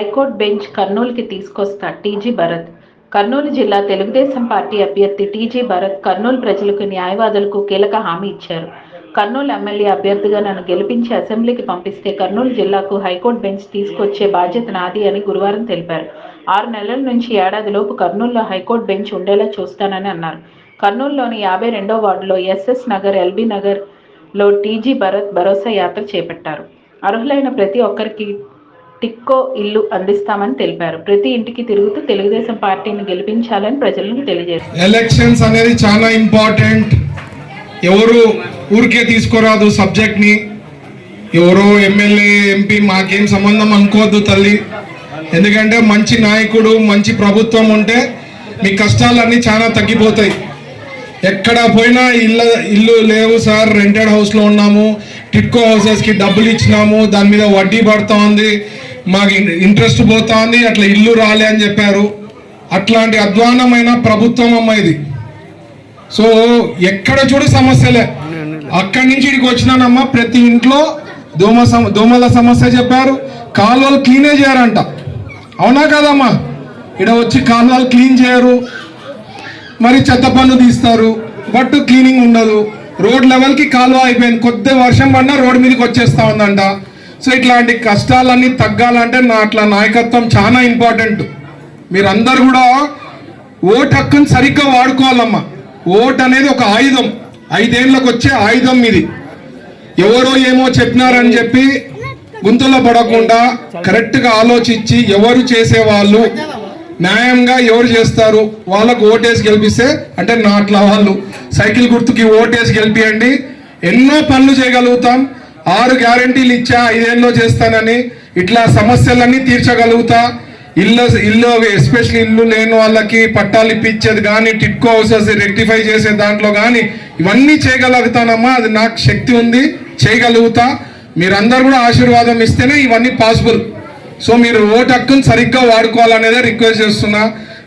High court bench కర్నూలుకి తీసుకొస్తా TG Bharat. Kurnool జిల్లా తెలుగుదేశం పార్టీ అభ్యర్థి టీజీ భరత్ కర్నూలు ప్రజలకు న్యాయవాదులకు కీలక హామీ ఇచ్చారు. కర్నూలు ఎమ్మెల్యే అభ్యర్థిగా నన్ను గెలిపించి అసెంబ్లీకి పంపిస్తే కర్నూలు జిల్లాకు హైకోర్టు బెంచ్ తీసుకొచ్చే బాధ్యత నాది అని గురువారం తెలిపారు. ఆరు నెలల నుంచి ఏడాదిలోపు కర్నూలులో హైకోర్టు బెంచ్ ఉండేలా చూస్తానని అన్నారు. కర్నూలులోని యాభై రెండో వార్డులో ఎస్ఎస్ నగర్ ఎల్బీ నగర్లో టీజీ భరత్ భరోసా యాత్ర చేపట్టారు. అర్హులైన ప్రతి ఒక్కరికి టిక్కో ఇల్లు అందిస్తామని తెలిపారు. ప్రతి ఇంటికి తిరుగుతూ తెలుగుదేశం పార్టీని గెలిపించాలని ప్రజలను తెలియజేస్తారు ఎలక్షన్స్ అనేది చాలా ఇంపార్టెంట్ ఎవరు ఊరికే తీసుకోరాదు సబ్జెక్ట్ని. ఎవరో ఎమ్మెల్యే ఎంపీ మాకేం సంబంధం అనుకోవద్దు తల్లి. ఎందుకంటే మంచి నాయకుడు మంచి ప్రభుత్వం ఉంటే మీ కష్టాలన్నీ చాలా తగ్గిపోతాయి. ఎక్కడ పోయినా ఇల్లు ఇల్లు లేవు సార్. రెంటెడ్ హౌస్లో ఉన్నాము. టిట్కో హౌసెస్కి డబ్బులు ఇచ్చినాము. దాని మీద వడ్డీ పడుతూ ఉంది. మాకు ఇంట్రెస్ట్ పోతా ఉంది అట్లా ఇల్లు రాలే అని చెప్పారు. అట్లాంటి అధ్వానమైన ప్రభుత్వం అమ్మ ఇది. సో ఎక్కడ చూడు సమస్యలే. అక్కడి నుంచి ఇక్కడికి వచ్చినానమ్మా ప్రతి ఇంట్లో దోమ సమ దోమల సమస్య చెప్పారు. కాలువలు క్లీనే చేయరంట. అవునా కదమ్మా? ఇక్కడ వచ్చి కాలువలు క్లీన్ చేయరు. మరి చెత్త పన్ను తీస్తారు. బట్ క్లీనింగ్ ఉండదు. రోడ్ లెవెల్కి కాలువ అయిపోయింది. కొద్ది వర్షం పడినా రోడ్ మీదకి వచ్చేస్తా ఉందంట. సో ఇట్లాంటి కష్టాలన్నీ తగ్గాలంటే నా అట్లా నాయకత్వం చాలా ఇంపార్టెంట్ మీరందరూ కూడా ఓటు హక్కును సరిగ్గా వాడుకోవాలమ్మా. ఓటు అనేది ఒక ఆయుధం. ఐదేళ్ళకి వచ్చే ఆయుధం ఇది. ఎవరో ఏమో చెప్పినారని చెప్పి గుంతలో పడకుండా కరెక్ట్గా ఆలోచించి ఎవరు చేసేవాళ్ళు న్యాయంగా ఎవరు చేస్తారు వాళ్ళకు ఓటేసి గెలిపిస్తే అంటే నా అట్లా వాళ్ళు. సైకిల్ గుర్తుకి ఓటేసి గెలిపియండి. ఎన్నో పనులు చేయగలుగుతాం. ఆరు గ్యారంటీలు ఇచ్చా ఐదేళ్ళలో చేస్తానని ఇట్లా సమస్యలన్నీ తీర్చగలుగుతా. ఇల్లు ఇల్లు ఎస్పెషల్లీ ఇల్లు లేని వాళ్ళకి పట్టాలు ఇప్పించేది కానీ టిట్కో హౌసెస్ రెక్టిఫై చేసే దాంట్లో కానీ ఇవన్నీ చేయగలుగుతానమ్మా. అది నాకు శక్తి ఉంది చేయగలుగుతా. మీరందరూ కూడా ఆశీర్వాదం ఇస్తేనే ఇవన్నీ పాసిబుల్. సో మీరు ఓటు హక్కును సరిగ్గా వాడుకోవాలనేదే రిక్వెస్ట్ చేస్తున్నా.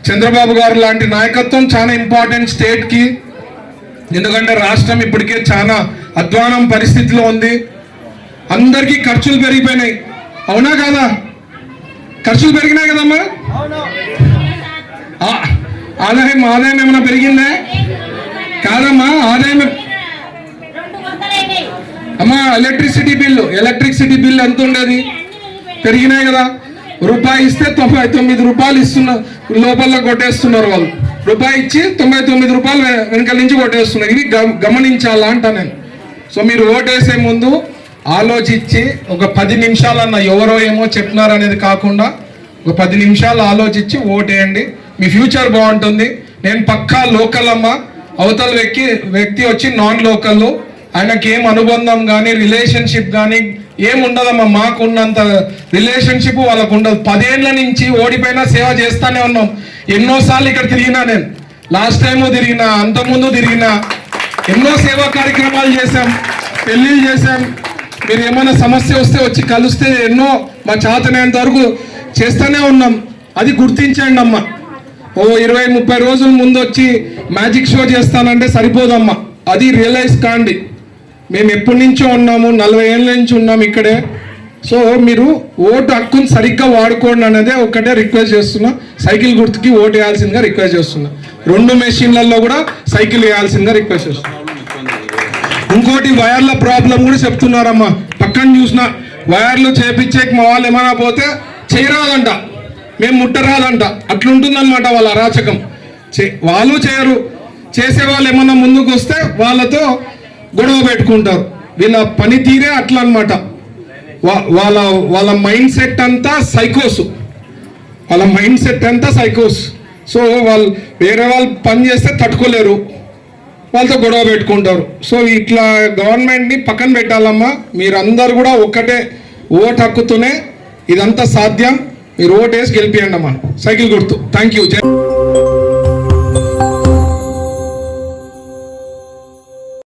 చంద్రబాబు గారు లాంటి నాయకత్వం చాలా ఇంపార్టెంట్ స్టేట్కి. ఎందుకంటే రాష్ట్రం ఇప్పటికే చాలా అధ్వానం పరిస్థితిలో ఉంది. అందరికీ ఖర్చులు పెరిగిపోయినాయి. అవునా కాదా? ఖర్చులు పెరిగినాయి కదమ్మా? ఆదాయం ఆదాయం ఏమైనా పెరిగిందా? కాదమ్మా ఆదాయం అమ్మా ఎలక్ట్రిసిటీ బిల్లు ఎలక్ట్రిసిటీ బిల్ ఎంత ఉండేది? పెరిగినాయి కదా. రూపాయి ఇస్తే తొంభై తొమ్మిది రూపాయలు ఇస్తున్నారు లోపల కొట్టేస్తున్నారు వాళ్ళు. రూపాయి ఇచ్చి తొంభై తొమ్మిది రూపాయలు వె- వెనకాల నుంచి కొట్టేస్తున్నారు. ఇది గమ- గమనించాలా అంట నేను. సో మీరు ఓటేసే ముందు ఆలోచించి ఒక పది నిమిషాలన్న ఎవరో ఏమో చెప్తున్నారు అనేది కాకుండా ఒక పది నిమిషాలు ఆలోచించి ఓటేయండి. మీ ఫ్యూచర్ బాగుంటుంది. నేను పక్కా లోకల్ అమ్మ అవతల వ్యక్తి వ్యక్తి వచ్చి నాన్ లోకల్. ఆయనకి ఏం అనుబంధం కానీ రిలేషన్షిప్ కానీ ఏం ఉండదమ్మా. మాకు ఉన్నంత రిలేషన్షిప్ వాళ్ళకు ఉండదు. పదేళ్ళ నుంచి ఓడిపోయినా సేవ చేస్తానే ఉన్నాం. ఎన్నోసార్లు ఇక్కడ తిరిగినా నేను. లాస్ట్ టైం తిరిగినా అంతకుముందు తిరిగినా ఎన్నో సేవా కార్యక్రమాలు చేశాం. పెళ్ళిళ్ళు చేశాం. మీరు ఏమైనా సమస్య వస్తే వచ్చి కలిస్తే ఎన్నో మా చేతనేంత వరకు చేస్తూనే ఉన్నాం. అది గుర్తించండి అమ్మ. ఓ ఇరవై ముప్పై రోజుల ముందు వచ్చి మ్యాజిక్ షో చేస్తానంటే సరిపోదమ్మా. అది రియలైజ్ కాండి. మేము ఎప్పటి నుంచో ఉన్నాము నలభై ఏళ్ళ నుంచి ఉన్నాము ఇక్కడే. సో మీరు ఓటు హక్కును సరిగ్గా వాడుకోండి అనేది ఒకటే రిక్వెస్ట్ చేస్తున్నా. సైకిల్ గుర్తుకి ఓటు వేయాల్సిందిగా రిక్వెస్ట్ చేస్తున్నా. రెండు మెషిన్లలో కూడా సైకిల్ వేయాల్సిందిగా రిక్వెస్ట్ చేస్తున్నా. ఇంకోటి వైర్ల ప్రాబ్లం కూడా చెప్తున్నారమ్మా. పక్కన చూసిన వైర్లు చేపించే మా వాళ్ళు ఏమైనా పోతే చేయరాదంట. మేము ముట్టరాదంట. అట్లుంటుందన్నమాట వాళ్ళ అరాచకం. చే వాళ్ళు చేయరు. చేసే వాళ్ళు ఏమన్నా ముందుకు వస్తే వాళ్ళతో గొడవ పెట్టుకుంటారు. వీళ్ళ పనితీరే అట్లా అనమాట వాళ్ళ వాళ్ళ మైండ్ సెట్ అంతా సైకోస్. వాళ్ళ మైండ్ సెట్ అంతా సైకోస్. సో వాళ్ళు వేరే వాళ్ళు పని చేస్తే తట్టుకోలేరు. వాళ్ళతో గొడవ పెట్టుకుంటారు. సో ఇట్లా గవర్నమెంట్ని పక్కన పెట్టాలమ్మా. మీరందరూ కూడా ఒక్కటే ఓటు హక్కుతూనే ఇదంతా సాధ్యం. మీరు ఓటేసి గెలిపియండి అమ్మా సైకిల్ గుర్తు. Thank you